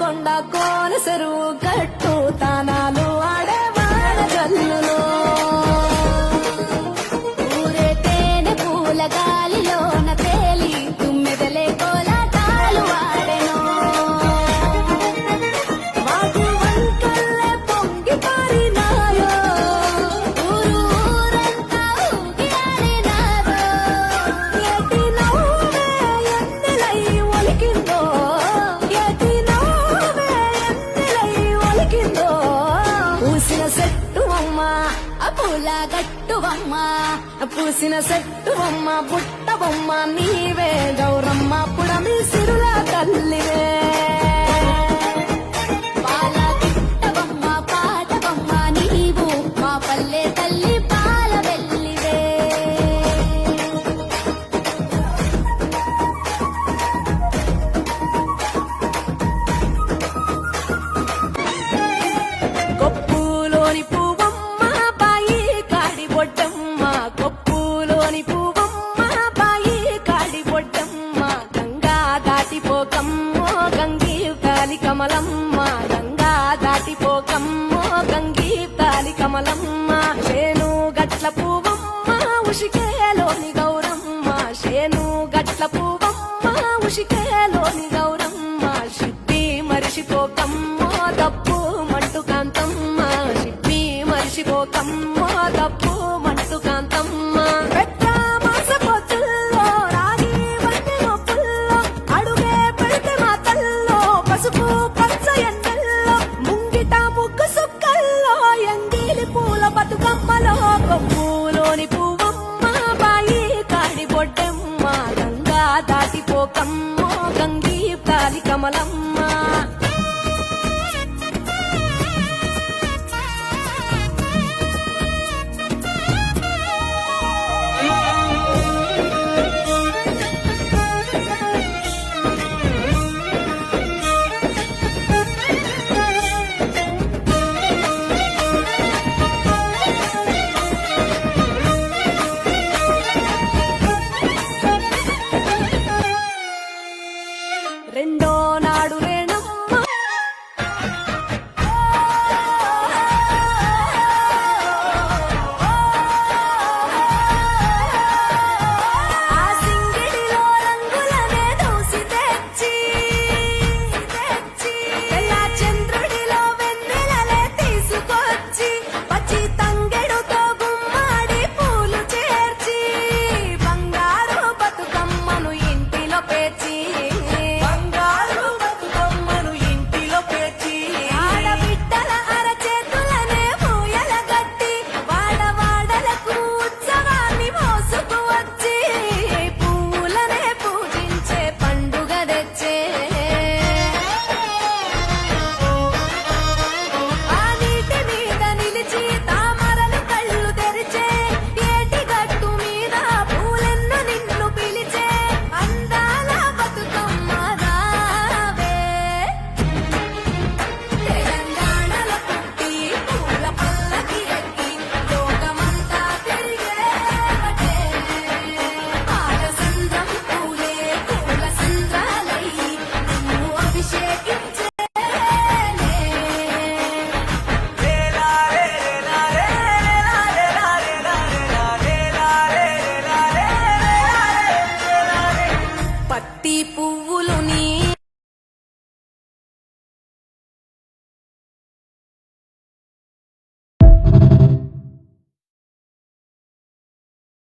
కొండ కోన చెరువు గట్టు చెట్టు అమ్మ ఆ పూసిన చెట్టు బొమ్మ నీవే గౌరమ్మ. దాటిపోకమ్మో గంగి తాలి కమలమ్మ శేను గట్ల పువ్వమ్మ ఉషికేలోని గౌరమ్మ శేను గట్ల పువ్వమ్మ ఉషికేలోని గౌరమ్మ సిప్పి మరిసిపోకమ్మో తప్పు మంటు కాంతమ్మ సిప్పి మరిసిపోకమ్మో తప్పు బతుకమ్మలో కొమ్ములోని పువ్వమ్మ బాయి కాడి బొడ్డమ్మ గంగా దాటిపోకమ్మ గంగీ కాలి కమలమ్మ.